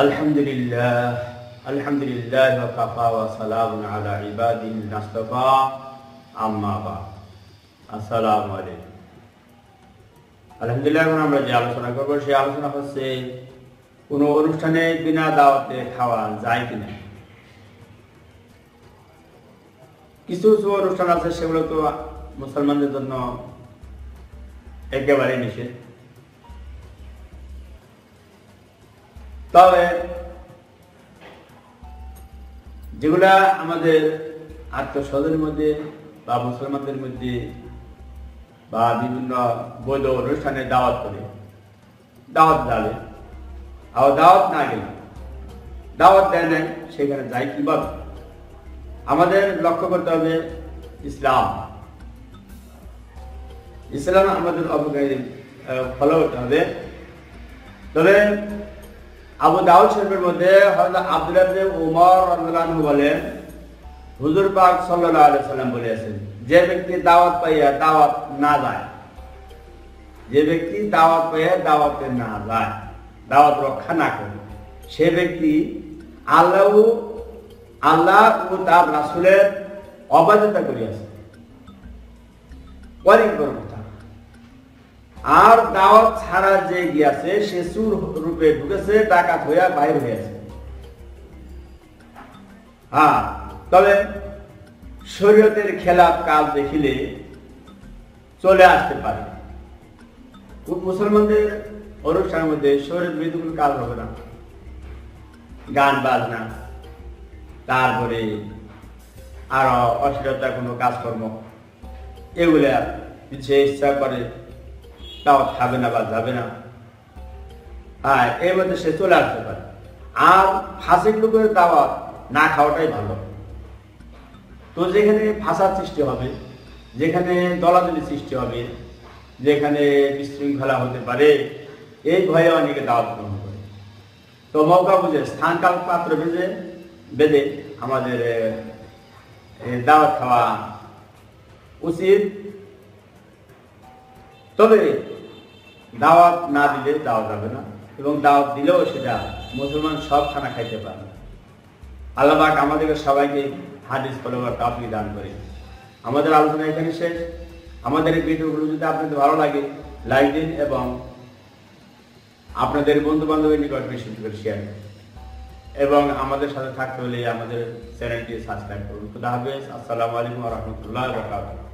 الحمد لله الحمد لله وكفى وسلام على عباده المصطفى أما بعد السلام عليكم আলহামদুলিল্লাহ এখন আমরা যে আলোচনা করবো সেই আলোচনা হচ্ছে কোনো অনুষ্ঠানে বিনা দাওয়াতে খাওয়া যায় কিনা কিছু কিছু অনুষ্ঠান আছে সেগুলো তো মুসলমানদের জন্য একেবারে নিষেধ। তবে যেগুলা আমাদের আত্মস্বজনের মধ্যে বা মুসলমানদের মধ্যে বা বিভিন্ন বৈধ অনুষ্ঠানে দাওয়াত করে, দাওয়াত যাবে আবার দাওয়াত না গেলে, দাওয়াত দেয় নাই, সেখানে যাই কীভাবে? আমাদের লক্ষ্য করতে হবে ইসলাম। ইসলাম আমাদের অবকারী ফলো করতে হবে। তবে আবু দাউদ শরীফের মধ্যে হযরত আব্দুল্লাহ ইবনে উমর আনহু বলেন, হুজুর পাক সাল্লাল্লাহু আলাইহি সাল্লাম যে ব্যক্তি দাওয়াত পাইয়া দাওয়াত না যায়, যে ব্যক্তি দাওয়াত পাইয়া দাওয়াতে না যায়, দাওয়াত রক্ষা না করে, সে ব্যক্তি আল্লাহ আল্লাহ ও তার রাসূলের অবাধ্যতা করিয়াছে। কথা আর দাওয়াত ছাড়া যে গিয়াছে, সে চুর রূপে ঢুকেছে টাকা হইয়া বাইর হয়েছে হ্যাঁ তবে শরীয়তের খেলাপ কাজ দেখিলে চলে আসতে পারে। মুসলমানদের অনুষ্ঠানের মধ্যে শরীর বিরুদ্ধে কোনো কাজ হবে না। গান বাজনা, তারপরে আরও অশ্লীলতা কোনো কাজকর্ম, এগুলা সে ইচ্ছা করে তাও খাবে না বা যাবে না। হ্যাঁ এর মধ্যে সে চলে আসতে পারে। আর ফাঁসিক লোকের দাওয়াত না খাওয়াটাই ভালো। তো যেখানে ফাঁসার সৃষ্টি হবে, যেখানে দলাদলি সৃষ্টি হবে, যেখানে বিশৃঙ্খলা হতে পারে, এই ভয়ে অনেকে দাওয়াত গ্রহণ করে। তো মৌকা বুঝে স্থানকাল পাত্র বেঁধে বেঁধে আমাদের দাওয়াত খাওয়া উচিত। তবে দাওয়াত না দিলে দাওয়াত যাবে না এবং দাওয়াত দিলেও সেটা মুসলমান সব খানা খাইতে পারে আল্লাহবাক আমাদেরকে সবাইকে হাদিস ফলোয়ার কাপড়ি দান করে আমাদের আলোচনা এখানে শেষ। আমাদের এই ভিডিওগুলো যদি আপনাদের ভালো লাগে লাইক দিন এবং আপনাদের বন্ধু বান্ধবের নিকট বেশি করে শেয়ার এবং আমাদের সাথে থাকতে হলে আমাদের চ্যানেলটি সাবস্ক্রাইব করুন। খুদা হাফেজ। আসসালামু আলাইকুম রহমতুল্লাহ